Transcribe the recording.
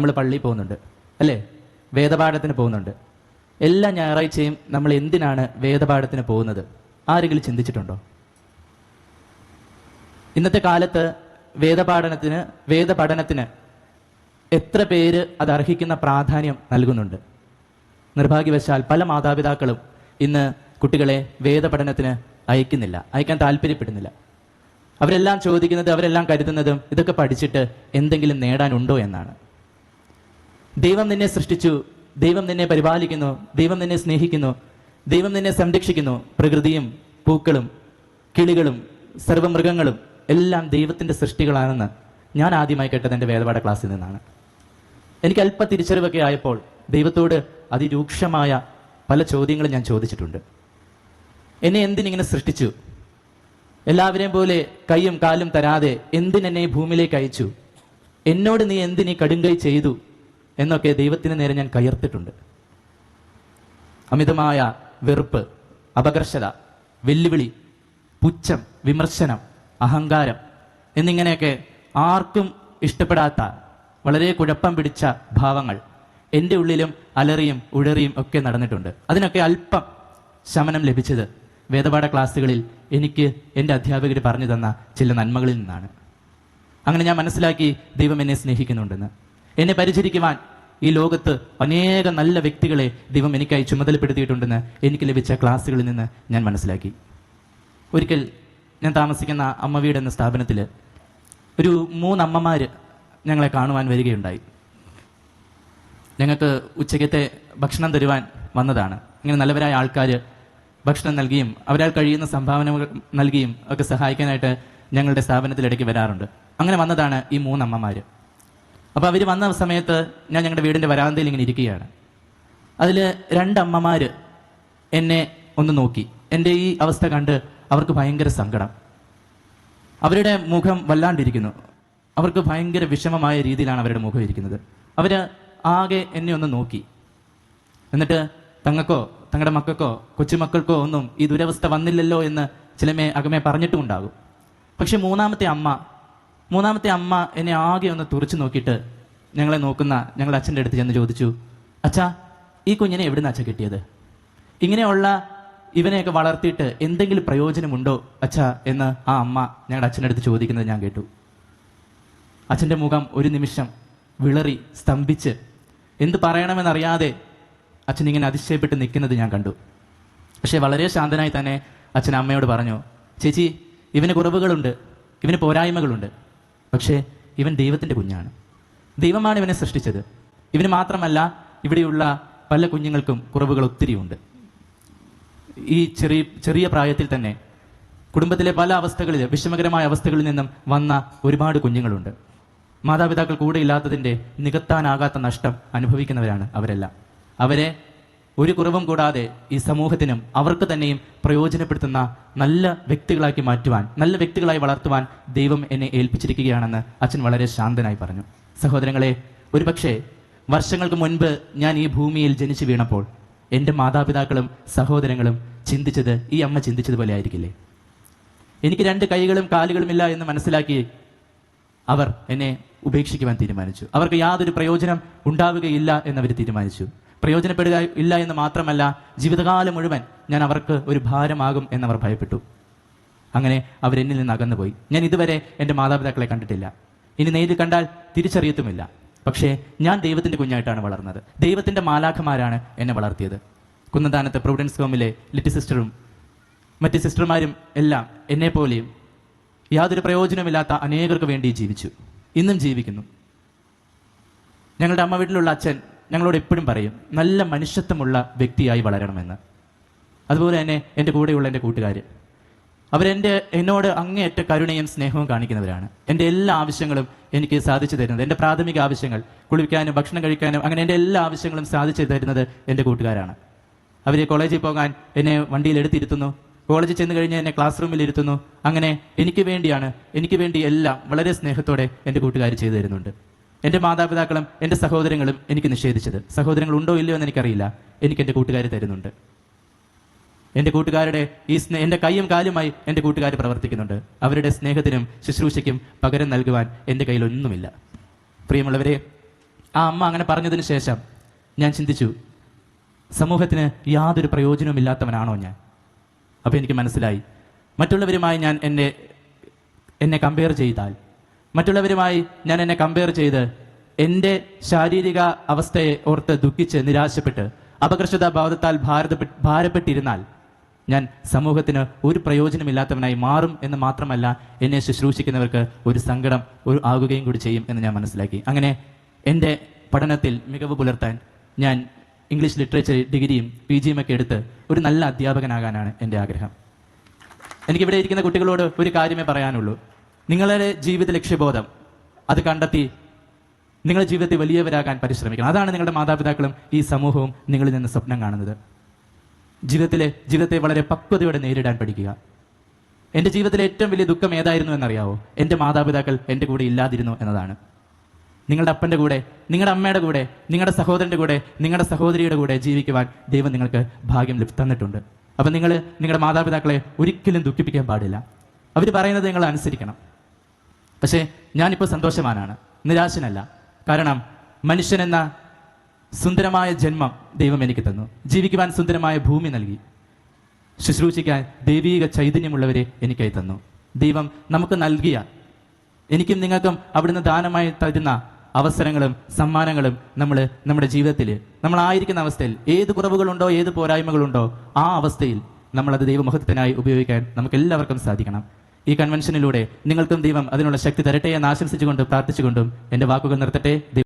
നമ്മൾ പള്ളിയിൽ പോകുന്നുണ്ട് അല്ലേ? വേദപാഠത്തിന് പോകുന്നുണ്ട്. എല്ലാ ഞായറാഴ്ചയും നമ്മൾ എന്തിനാണ് വേദപാഠത്തിന് പോകുന്നത്? ആരെങ്കിലും ചിന്തിച്ചിട്ടുണ്ടോ? ഇന്നത്തെ കാലത്ത് വേദപാഠനത്തിന് വേദപഠനത്തിന് എത്ര പേര് അത് അർഹിക്കുന്ന പ്രാധാന്യം നൽകുന്നുണ്ട്? നിർഭാഗ്യവശാൽ പല മാതാപിതാക്കളും ഇന്ന് കുട്ടികളെ വേദപഠനത്തിന് അയക്കുന്നില്ല അയക്കാൻ താല്പര്യപ്പെടുന്നില്ല. അവരെല്ലാം ചോദിക്കുന്നത് അവരെല്ലാം കരുതുന്നതും ഇതൊക്കെ പഠിച്ചിട്ട് എന്തെങ്കിലും നേടാനുണ്ടോ എന്നാണ്. ദൈവം നിന്നെ സൃഷ്ടിച്ചു ദൈവം നിന്നെ പരിപാലിക്കുന്നു ദൈവം നിന്നെ സ്നേഹിക്കുന്നു ദൈവം നിന്നെ സംരക്ഷിക്കുന്നു. പ്രകൃതിയും പൂക്കളും കിളികളും സർവമൃഗങ്ങളും എല്ലാം ദൈവത്തിന്റെ സൃഷ്ടികളാണെന്ന് ഞാൻ ആദ്യമായി കേട്ടത് എന്റെ വേദപാഠ ക്ലാസ്സിൽ നിന്നാണ്. എനിക്ക് അല്പ തിരിച്ചറിവൊക്കെ ആയപ്പോൾ ദൈവത്തോട് അതിരൂക്ഷമായ പല ചോദ്യങ്ങളും ഞാൻ ചോദിച്ചിട്ടുണ്ട്. എന്നെ എന്തിനിങ്ങനെ സൃഷ്ടിച്ചു? എല്ലാവരെയും പോലെ കൈയും കാലും തരാതെ എന്തിനെന്നെ ഭൂമിയിലേക്ക് അയച്ചു? എന്നോട് നീ എന്തിനീ കടുങ്കൈ ചെയ്തു? എന്നൊക്കെ ദൈവത്തിന് നേരെ ഞാൻ കയർത്തിട്ടുണ്ട്. അമിതമായ വെറുപ്പ് അപകർഷത വെല്ലുവിളി പുച്ഛം വിമർശനം അഹങ്കാരം എന്നിങ്ങനെയൊക്കെ ആർക്കും ഇഷ്ടപ്പെടാത്ത വളരെ കുഴപ്പം പിടിച്ച ഭാവങ്ങൾ എന്റെ ഉള്ളിലും അലറിയും ഉഴറിയും ഒക്കെ നടന്നിട്ടുണ്ട്. അതിനൊക്കെ അല്പം ശമനം ലഭിച്ചത് വേദപാഠ ക്ലാസ്സുകളിൽ എനിക്ക് എന്റെ അധ്യാപകർ പറഞ്ഞു തന്ന ചില നന്മകളിൽ നിന്നാണ്. അങ്ങനെ ഞാൻ മനസ്സിലാക്കി ദൈവം എന്നെ സ്നേഹിക്കുന്നുണ്ടെന്ന്. എന്നെ പരിചരിക്കുവാൻ ഈ ലോകത്ത് അനേകം നല്ല വ്യക്തികളെ ദൈവം എനിക്കായി ചുമതലപ്പെടുത്തിയിട്ടുണ്ടെന്ന് എനിക്ക് ലഭിച്ച ക്ലാസ്സുകളിൽ നിന്ന് ഞാൻ മനസ്സിലാക്കി. ഒരിക്കൽ ഞാൻ താമസിക്കുന്ന അമ്മ വീട് എന്ന സ്ഥാപനത്തിൽ ഒരു മൂന്നമ്മമാർ ഞങ്ങളെ കാണുവാൻ വരികയുണ്ടായി. ഞങ്ങൾക്ക് ഉച്ചയ്ക്കത്തെ ഭക്ഷണം തരുവാൻ വന്നതാണ്. ഇങ്ങനെ നല്ലവരായ ആൾക്കാർ ഭക്ഷണം നൽകിയും അവരാൽ കഴിയുന്ന സംഭാവനകൾ നൽകിയും ഒക്കെ സഹായിക്കാനായിട്ട് ഞങ്ങളുടെ സ്ഥാപനത്തിലിടയ്ക്ക് വരാറുണ്ട്. അങ്ങനെ വന്നതാണ് ഈ മൂന്നമ്മമാർ അപ്പോൾ അവർ വന്ന സമയത്ത് ഞാൻ ഞങ്ങളുടെ വീടിന്റെ വരാന്തയിൽ ഇങ്ങനെ ഇരിക്കുകയാണ്. അതിൽ രണ്ടമ്മമാർ എന്നെ ഒന്ന് നോക്കി. എന്റെ ഈ അവസ്ഥ കണ്ട് അവർക്ക് ഭയങ്കര സങ്കടം. അവരുടെ മുഖം വല്ലാണ്ടിരിക്കുന്നു. അവർക്ക് ഭയങ്കര വിഷമമായ രീതിയിലാണ് അവരുടെ മുഖം ഇരിക്കുന്നത്. അവർ ആകെ എന്നെ ഒന്ന് നോക്കി. എന്നിട്ട് തങ്ങൾക്കോ തങ്ങളുടെ മക്കൾക്കോ കൊച്ചുമക്കൾക്കോ ഒന്നും ഈ ദുരവസ്ഥ വന്നില്ലല്ലോ എന്ന് ചിലമേ അകമേ പറഞ്ഞിട്ടുമുണ്ടാകും. പക്ഷെ മൂന്നാമത്തെ അമ്മ മൂന്നാമത്തെ അമ്മ എന്നെ ആകെ ഒന്ന് തുറച്ചു നോക്കിയിട്ട് ഞങ്ങളെ നോക്കുന്ന ഞങ്ങളുടെ അച്ഛന്റെ അടുത്ത് ചെന്ന് ചോദിച്ചു അച്ഛാ ഈ കുഞ്ഞിനെ എവിടുന്ന് അച്ഛ കിട്ടിയത്? ഇങ്ങനെയുള്ള ഇവനെയൊക്കെ വളർത്തിയിട്ട് എന്തെങ്കിലും പ്രയോജനമുണ്ടോ അച്ഛാ? എന്ന് ആ അമ്മ ഞങ്ങളുടെ അച്ഛന്റെ അടുത്ത് ചോദിക്കുന്നത് ഞാൻ കേട്ടു. അച്ഛന്റെ മുഖം ഒരു നിമിഷം വിളറി സ്തംഭിച്ച് എന്ത് പറയണമെന്നറിയാതെ അച്ഛൻ ഇങ്ങനെ അതിശയപ്പെട്ട് നിൽക്കുന്നത് ഞാൻ കണ്ടു. പക്ഷേ വളരെ ശാന്തനായി തന്നെ അച്ഛൻ അമ്മയോട് പറഞ്ഞു ചേച്ചി ഇവന് കുറവുകളുണ്ട് ഇവന് പോരായ്മകളുണ്ട്. പക്ഷേ ഇവൻ ദൈവത്തിന്റെ കുഞ്ഞാണ്. ദൈവമാണ് ഇവനെ സൃഷ്ടിച്ചത്. ഇവന് മാത്രമല്ല ഇവിടെയുള്ള പല കുഞ്ഞുങ്ങൾക്കും കുറവുകൾ ഒത്തിരിയുണ്ട് ഈ ചെറിയ ചെറിയ പ്രായത്തിൽ തന്നെ കുടുംബത്തിലെ പല അവസ്ഥകളിൽ വിഷമകരമായ അവസ്ഥകളിൽ നിന്നും വന്ന ഒരുപാട് കുഞ്ഞുങ്ങളുണ്ട്. മാതാപിതാക്കൾ കൂടെ ഇല്ലാത്തതിന്റെ നികത്താനാകാത്ത നഷ്ടം അനുഭവിക്കുന്നവരാണ് അവരെല്ലാം. അവരെ ഒരു കുറവും കൂടാതെ ഈ സമൂഹത്തിനും അവർക്ക് തന്നെയും പ്രയോജനപ്പെടുത്തുന്ന നല്ല വ്യക്തികളാക്കി മാറ്റുവാൻ നല്ല വ്യക്തികളായി വളർത്തുവാൻ ദൈവം എന്നെ ഏൽപ്പിച്ചിരിക്കുകയാണെന്ന് അച്ഛൻ വളരെ ശാന്തനായി പറഞ്ഞു. സഹോദരങ്ങളെ ഒരുപക്ഷെ വർഷങ്ങൾക്ക് മുൻപ് ഞാൻ ഈ ഭൂമിയിൽ ജനിച്ചു വീണപ്പോൾ എന്റെ മാതാപിതാക്കളും സഹോദരങ്ങളും ചിന്തിച്ചത് ഈ അമ്മ ചിന്തിച്ചതുപോലെ ആയിരിക്കില്ലേ? എനിക്ക് രണ്ട് കൈകളും കാലുകളും ഇല്ല എന്ന് മനസ്സിലാക്കി അവർ എന്നെ ഉപേക്ഷിക്കുവാൻ തീരുമാനിച്ചു. അവർക്ക് യാതൊരു പ്രയോജനം ഉണ്ടാവുകയില്ല എന്നവർ തീരുമാനിച്ചു. പ്രയോജനപ്പെടുക ഇല്ല എന്ന് മാത്രമല്ല ജീവിതകാലം മുഴുവൻ ഞാൻ അവർക്ക് ഒരു ഭാരമാകും എന്നവർ ഭയപ്പെട്ടു. അങ്ങനെ അവരെന്നിൽ നിന്ന് അകന്നുപോയി. ഞാൻ ഇതുവരെ എന്റെ മാതാപിതാക്കളെ കണ്ടിട്ടില്ല. ഇനി നേരിൽ കണ്ടാൽ തിരിച്ചറിയത്തുമില്ല. പക്ഷേ ഞാൻ ദൈവത്തിന്റെ കുഞ്ഞായിട്ടാണ് വളർന്നത്. ദൈവത്തിന്റെ മാലാഖമാരാണ് എന്നെ വളർത്തിയത്. കുന്നദാനത്ത് പ്രൊവിഡൻസ് ഹോമിലെ ലിറ്റി സിസ്റ്ററും മറ്റ് സിസ്റ്റർമാരും എല്ലാം എന്നെപ്പോലെയും യാതൊരു പ്രയോജനമില്ലാത്ത അനേകർക്ക് വേണ്ടി ജീവിച്ചു. ഇന്നും ജീവിക്കുന്നു. ഞങ്ങളുടെ അമ്മ വീട്ടിലുള്ള അച്ഛൻ ഞങ്ങളോട് എപ്പോഴും പറയും നല്ല മനുഷ്യത്വമുള്ള വ്യക്തിയായി വളരണമെന്ന്. അതുപോലെ തന്നെ എന്റെ കൂടെയുള്ള എന്റെ കൂട്ടുകാർ. അവരെന്റെ എന്നോട് അങ്ങേയറ്റ കരുണയും സ്നേഹവും കാണിക്കുന്നവരാണ്. എന്റെ എല്ലാ ആവശ്യങ്ങളും എനിക്ക് സാധിച്ചു തരുന്നത് എന്റെ പ്രാഥമിക ആവശ്യങ്ങൾ കുളിക്കാനും ഭക്ഷണം കഴിക്കാനും അങ്ങനെ എന്റെ എല്ലാ ആവശ്യങ്ങളും സാധിച്ചു തരുന്നത് എന്റെ കൂട്ടുകാരാണ്. അവർ കോളേജിൽ പോകാൻ എന്നെ വണ്ടിയിൽ എടുത്തിരുത്തുന്നു കോളേജിൽ ചെന്ന് കഴിഞ്ഞ് എന്നെ ക്ലാസ് റൂമിൽ ഇരുത്തുന്നു. അങ്ങനെ എനിക്ക് വേണ്ടിയാണ് എനിക്ക് വേണ്ടി എല്ലാം വളരെ സ്നേഹത്തോടെ എന്റെ കൂട്ടുകാർ ചെയ്തു തരുന്നുണ്ട്. എന്റെ മാതാപിതാക്കളും എന്റെ സഹോദരങ്ങളും എനിക്ക് നിഷേധിച്ചത്. സഹോദരങ്ങൾ ഉണ്ടോ ഇല്ലയോ എന്ന് എനിക്കറിയില്ല. എനിക്ക് എന്റെ കൂട്ടുകാർ തരുന്നുണ്ട്. എന്റെ കൂട്ടുകാരുടെ ഈ സ്നേ എന്റെ കൈയും കാലുമായി എന്റെ കൂട്ടുകാർ പ്രവർത്തിക്കുന്നുണ്ട്. അവരുടെ സ്നേഹത്തിനും ശുശ്രൂഷയ്ക്കും പകരം നൽകുവാൻ എന്റെ കയ്യിലൊന്നുമില്ല. പ്രിയമുള്ളവരെ ആ അമ്മ അങ്ങനെ പറഞ്ഞതിന് ശേഷം ഞാൻ ചിന്തിച്ചു സമൂഹത്തിന് യാതൊരു പ്രയോജനവുമില്ലാത്തവനാണോ ഞാൻ? അപ്പോൾ എനിക്ക് മനസ്സിലായി മറ്റുള്ളവരുമായി ഞാൻ എന്നെ എന്നെ കമ്പയർ ചെയ്താൽ മറ്റുള്ളവരുമായി ഞാൻ എന്നെ കമ്പയർ ചെയ്ത് എന്റെ ശാരീരിക അവസ്ഥയെ ഓർത്ത് ദുഃഖിച്ച് നിരാശപ്പെട്ട് അപകർഷതാ ഭാവത്താൽ ഭാരത ഭാരപ്പെട്ടിരുന്നാൽ ഞാൻ സമൂഹത്തിന് ഒരു പ്രയോജനമില്ലാത്തവനായി മാറും എന്ന് മാത്രമല്ല എന്നെ ശുശ്രൂഷിക്കുന്നവർക്ക് ഒരു സങ്കടം ഒരു ആകുകയും കൂടി ചെയ്യും എന്ന് ഞാൻ മനസ്സിലാക്കി. അങ്ങനെ എന്റെ പഠനത്തിൽ മികവ് പുലർത്താൻ ഞാൻ ഇംഗ്ലീഷ് ലിറ്ററേച്ചർ ഡിഗ്രിയും പി ജിയും ഒക്കെ എടുത്ത് ഒരു നല്ല അധ്യാപകനാകാനാണ് എന്റെ ആഗ്രഹം. എനിക്കിവിടെ ഇരിക്കുന്ന കുട്ടികളോട് ഒരു കാര്യമേ പറയാനുള്ളൂ. നിങ്ങളുടെ ജീവിത ലക്ഷ്യബോധം അത് കണ്ടെത്തി നിങ്ങളുടെ ജീവിതത്തിൽ വലിയവരാകാൻ പരിശ്രമിക്കണം. അതാണ് നിങ്ങളുടെ മാതാപിതാക്കളും ഈ സമൂഹവും നിങ്ങളിൽ നിന്ന് സ്വപ്നം കാണുന്നത്. ജീവിതത്തിലെ ജീവിതത്തെ വളരെ പക്വതയോടെ നേരിടാൻ പഠിക്കുക. എന്റെ ജീവിതത്തിലെ ഏറ്റവും വലിയ ദുഃഖം ഏതായിരുന്നു എന്നറിയാവോ? എന്റെ മാതാപിതാക്കൾ എന്റെ കൂടെ ഇല്ലാതിരുന്നു എന്നതാണ്. നിങ്ങളുടെ അപ്പന്റെ കൂടെ നിങ്ങളുടെ അമ്മയുടെ കൂടെ നിങ്ങളുടെ സഹോദരന്റെ കൂടെ നിങ്ങളുടെ സഹോദരിയുടെ കൂടെ ജീവിക്കുവാൻ ദൈവം നിങ്ങൾക്ക് ഭാഗ്യം തന്നിട്ടുണ്ട്. അപ്പം നിങ്ങൾ നിങ്ങളുടെ മാതാപിതാക്കളെ ഒരിക്കലും ദുഃഖിപ്പിക്കാൻ പാടില്ല. അവർ പറയുന്നത് നിങ്ങൾ അനുസരിക്കണം. പക്ഷേ ഞാനിപ്പോൾ സന്തോഷവാനാണ്. നിരാശനല്ല. കാരണം മനുഷ്യനെന്ന സുന്ദരമായ ജന്മം ദൈവം എനിക്ക് തന്നു. ജീവിക്കുവാൻ സുന്ദരമായ ഭൂമി നൽകി. ശുശ്രൂഷിക്കാൻ ദൈവീക ചൈതന്യമുള്ളവരെ എനിക്കായി തന്നു. ദൈവം നമുക്ക് നൽകിയ എനിക്കും നിങ്ങൾക്കും അവിടുന്ന് ദാനമായി തരുന്ന അവസരങ്ങളും സമ്മാനങ്ങളും നമ്മൾ നമ്മുടെ ജീവിതത്തിൽ നമ്മളായിരിക്കുന്ന അവസ്ഥയിൽ ഏത് കുറവുകളുണ്ടോ ഏത് പോരായ്മകളുണ്ടോ ആ അവസ്ഥയിൽ നമ്മളത് ദൈവമഹത്വത്തിനായി ഉപയോഗിക്കാൻ നമുക്ക് എല്ലാവർക്കും സാധിക്കണം. ഈ കൺവെൻഷനിലൂടെ നിങ്ങൾക്കും ദൈവം അതിനുള്ള ശക്തി തരട്ടെ എന്ന് ആശംസിച്ചുകൊണ്ടും പ്രാർത്ഥിച്ചുകൊണ്ടും എന്റെ വാക്കുകൾ നിർത്തട്ടെ.